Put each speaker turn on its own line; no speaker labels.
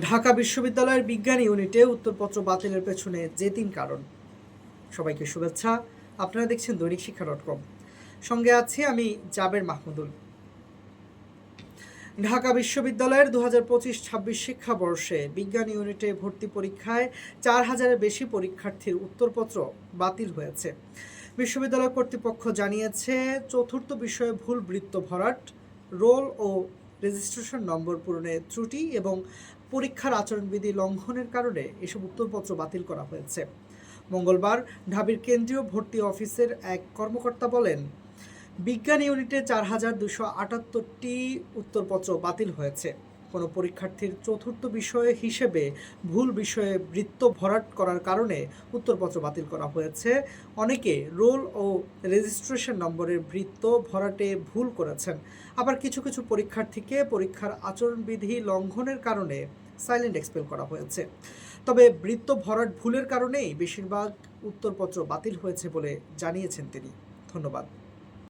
ঢাকা বিশ্ববিদ্যালয়ের বিজ্ঞান ইউনিটে উত্তরপত্র বাতিলের পেছনে যে তিন কারণ। সবাইকে শুভেচ্ছা। আপনারা দেখছেন দৈনিক শিক্ষা ডট কম। সঙ্গে আছি আমি জাবের মাহমুদুল। ঢাকা বিশ্ববিদ্যালয়ের দু হাজার পঁচিশ ছাব্বিশ শিক্ষাবর্ষে বিজ্ঞান ইউনিটে ভর্তি পরীক্ষায় চার হাজারের বেশি পরীক্ষার্থীর উত্তরপত্র বাতিল হয়েছে। বিশ্ববিদ্যালয় কর্তৃপক্ষ জানিয়েছে, চতুর্থ বিষয়ে ভুল বৃত্ত ভরাট, রোল ও রেজিস্ট্রেশন নম্বর পূরণে ত্রুটি এবং পরীক্ষার আচরণবিধি লঙ্ঘনের কারণে এসব উত্তরপত্র বাতিল করা হয়েছে। মঙ্গলবার ঢাবির কেন্দ্রীয় ভর্তি অফিসের এক কর্মকর্তা বলেন, বিজ্ঞান ইউনিটে চার হাজার দুশো আটাত্তরটি উত্তরপত্র বাতিল হয়েছে। কোনো পরীক্ষার্থীর চতুর্থ বিষয় হিসেবে ভুল বিষয়ে বৃত্ত ভরাট করার কারণে উত্তরপত্র বাতিল করা হয়েছে। অনেকে রোল ও রেজিস্ট্রেশন নম্বরের বৃত্ত ভরাটে ভুল করেছেন। আবার কিছু কিছু পরীক্ষার্থীকে পরীক্ষার আচরণবিধি লঙ্ঘনের কারণে সাইলেন্ট এক্সপেল করা হয়েছে। তবে বৃত্ত ভরাট ভুলের কারণেই বেশিরভাগ উত্তরপত্র বাতিল হয়েছে বলে জানিয়েছেন তিনি। ধন্যবাদ।